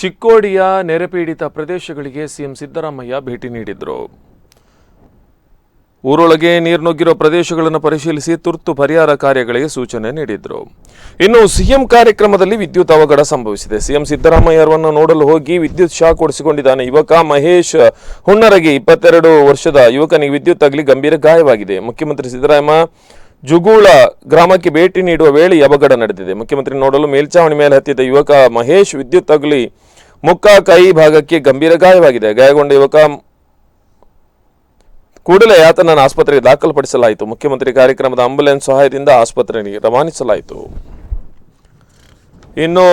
ಚಿಕ್ಕೋಡಿಯ ನೆರೆಪೀಡಿತ ಪ್ರದೇಶಗಳಿಗೆ ಸಿಎಂ ಸಿದ್ದರಾಮಯ್ಯ ಭೇಟಿ ನೀಡಿದರು. ಊರೊಳಗೆ ನೀರು ನುಗ್ಗಿರುವ ಪ್ರದೇಶಗಳನ್ನು ಪರಿಶೀಲಿಸಿ ತುರ್ತು ಪರಿಹಾರ ಕಾರ್ಯಗಳಿಗೆ ಸೂಚನೆ ನೀಡಿದರು. ಇನ್ನು ಸಿಎಂ ಕಾರ್ಯಕ್ರಮದಲ್ಲಿ ವಿದ್ಯುತ್ ಅವಘಡ ಸಂಭವಿಸಿದೆ. ಸಿಎಂ ಸಿದ್ದರಾಮಯ್ಯರವನ್ನು ನೋಡಲು ಹೋಗಿ ವಿದ್ಯುತ್ ಶಾಕ್ ಹೊಡೆಸಿಕೊಂಡಿದ್ದಾನೆ ಯುವಕ ಮಹೇಶ್ ಹುಣ್ಣರಗಿ, ಇಪ್ಪತ್ತೆರಡು ವರ್ಷದ ಯುವಕನಿಗೆ ವಿದ್ಯುತ್ ತಗಲಿ ಗಂಭೀರ ಗಾಯವಾಗಿದೆ. ಮುಖ್ಯಮಂತ್ರಿ ಸಿದ್ದರಾಮಯ್ಯ ಜುಗೂಳ ಗ್ರಾಮಕ್ಕೆ ಭೇಟಿ ನೀಡುವ ವೇಳೆ ಅವಘಡ ನಡೆದಿದೆ. ಮುಖ್ಯಮಂತ್ರಿ ನೋಡಲು ಮೇಲ್ಚಾವಣಿ ಮೇಲೆ ಹತ್ತಿದ್ದ ಯುವಕ ಮಹೇಶ್ ವಿದ್ಯುತ್ ತಗುಲಿ ಮುಖ ಕೈ ಭಾಗಕ್ಕೆ ಗಂಭೀರ ಗಾಯವಾಗಿದೆ. ಗಾಯಗೊಂಡ ಯುವಕ ಕೂಡಲೇ ಆತನನ್ನು ಆಸ್ಪತ್ರೆಗೆ ದಾಖಲುಪಡಿಸಲಾಯಿತು. ಮುಖ್ಯಮಂತ್ರಿ ಕಾರ್ಯಕ್ರಮದ ಆಂಬುಲೆನ್ಸ್ ಸಹಾಯದಿಂದ ಆಸ್ಪತ್ರೆಗೆ ರವಾನಿಸಲಾಯಿತು. ಇನ್ನು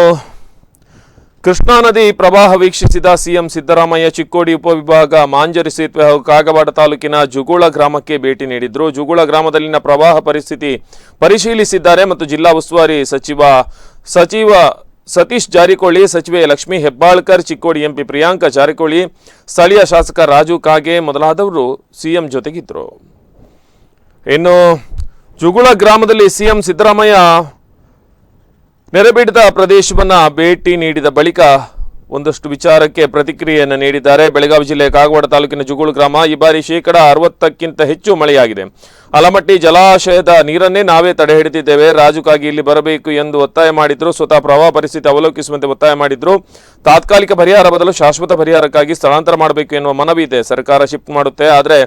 ಕೃಷ್ಣಾ ನದಿ ಪ್ರವಾಹ ವೀಕ್ಷಿಸಿದ ಸಿಎಂ ಸಿದ್ದರಾಮಯ್ಯ ಚಿಕ್ಕೋಡಿ ಉಪವಿಭಾಗ ಮಾಂಜರಿ ಸೇತುವೆ ಹಾಗೂ ಕಾಗವಾಡ ತಾಲೂಕಿನ ಜುಗುಳ ಗ್ರಾಮಕ್ಕೆ ಭೇಟಿ ನೀಡಿದ್ರು. ಜುಗುಳ ಗ್ರಾಮದಲ್ಲಿನ ಪ್ರವಾಹ ಪರಿಸ್ಥಿತಿ ಪರಿಶೀಲಿಸಿದ್ದಾರೆ ಮತ್ತು ಜಿಲ್ಲಾ ಉಸ್ತುವಾರಿ ಸಚಿವ ಸಚಿವ ಸತೀಶ್ ಜಾರಕಿಹೊಳಿ, ಸಚಿವೆ ಲಕ್ಷ್ಮೀ ಹೆಬ್ಬಾಳ್ಕರ್, ಚಿಕ್ಕೋಡಿ ಎಂಪಿ ಪ್ರಿಯಾಂಕ ಜಾರಕಿಹೊಳಿ, ಸ್ಥಳೀಯ ಶಾಸಕ ರಾಜು ಕಾಗೆ ಮೊದಲಾದವರು ಸಿಎಂ ಜೊತೆಗಿದ್ರು. ಇನ್ನು ಜುಗುಳ ಗ್ರಾಮದಲ್ಲಿ ಸಿಎಂ ಸಿದ್ದರಾಮಯ್ಯ ನೆರೆಪೀಡಿತ ಪ್ರದೇಶವನ್ನು ಭೇಟಿ ನೀಡಿದ ಬಳಿಕ ಒಂದಷ್ಟು ವಿಚಾರಕ್ಕೆ ಪ್ರತಿಕ್ರಿಯೆಯನ್ನು ನೀಡಿದ್ದಾರೆ. ಬೆಳಗಾವಿ ಜಿಲ್ಲೆಯ ಕಾಗವಾಡ ತಾಲೂಕಿನ ಜುಗುಳು ಗ್ರಾಮ ಈ ಬಾರಿ ಶೇಕಡ ಅರವತ್ತಕ್ಕಿಂತ ಹೆಚ್ಚು ಮಳೆಯಾಗಿದೆ. ಅಲಮಟ್ಟಿ ಜಲಾಶಯದ ನೀರನ್ನೇ ನಾವೇ ತಡೆ ಹಿಡಿದಿದ್ದೇವೆ. ರಾಜುಕಾಗಿ ಇಲ್ಲಿ ಬರಬೇಕು ಎಂದು ಒತ್ತಾಯ ಮಾಡಿದ್ರು. ಸ್ವತಃ ಪ್ರವಾಹ ಪರಿಸ್ಥಿತಿ ಅವಲೋಕಿಸುವಂತೆ ಒತ್ತಾಯ ಮಾಡಿದ್ರು. ತಾತ್ಕಾಲಿಕ ಪರಿಹಾರ ಬದಲು ಶಾಶ್ವತ ಪರಿಹಾರಕ್ಕಾಗಿ ಸ್ಥಳಾಂತರ ಮಾಡಬೇಕು ಎನ್ನುವ ಮನವಿ ಇದೆ. ಸರ್ಕಾರ ಶಿಫ್ಟ್ ಮಾಡುತ್ತೆ. ಆದರೆ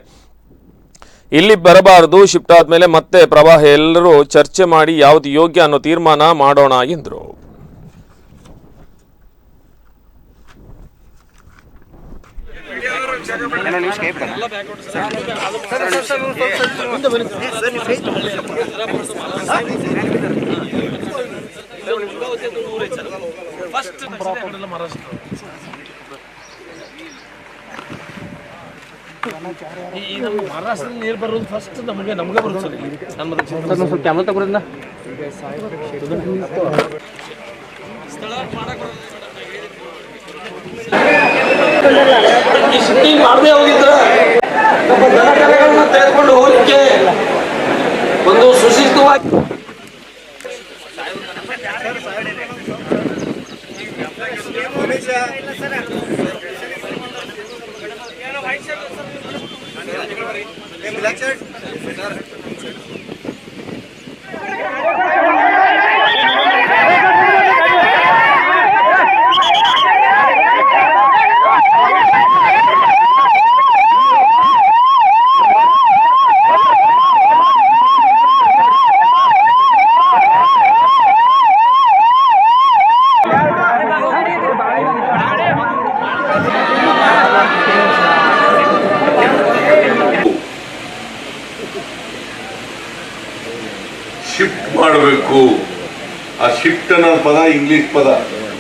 ಇಲ್ಲಿ ಬರಬಾರದು ಶಿಫ್ಟ್ ಆದಮೇಲೆ ಮತ್ತೆ ಪ್ರವಾಹ ಎಲ್ಲರೂ ಚರ್ಚೆ ಮಾಡಿ ಯಾವುದು ಯೋಗ್ಯ ಅನ್ನೋ ತೀರ್ಮಾನ ಮಾಡೋಣ ಎಂದರು ಈ ನಮ್ಮ ಮಹಾರಾಷ್ಟ್ರದ ನೀರು ಬರೋದು ಫಸ್ಟ್ ನಮಗೆ ನಮಗೆ ಬರುತ್ತೆ ಸರ್ ಇಲ್ಲಿ. ನಮ್ಮದು ಸ್ವಲ್ಪ ಕ್ಯಾಮ್ರಾ ತಗೊಳ್ಳ ಈ ಶಿಫ್ಟಿಂಗ್ ಮಾಡದೇ ಹೋಗಿದ್ರೆ ನಮ್ಮ ದನಕರಗಳನ್ನ ತೆಗೆದುಕೊಂಡು ಹೋಗಲಿಕ್ಕೆ ಒಂದು ಸುಶಿಷ್ಟವಾಗಿ ಶಿಫ್ಟ್ ಮಾಡಬೇಕು. ಆ ಶಿಫ್ಟ್ ಅನ್ನೋ ಪದ ಇಂಗ್ಲಿಷ್ ಪದ.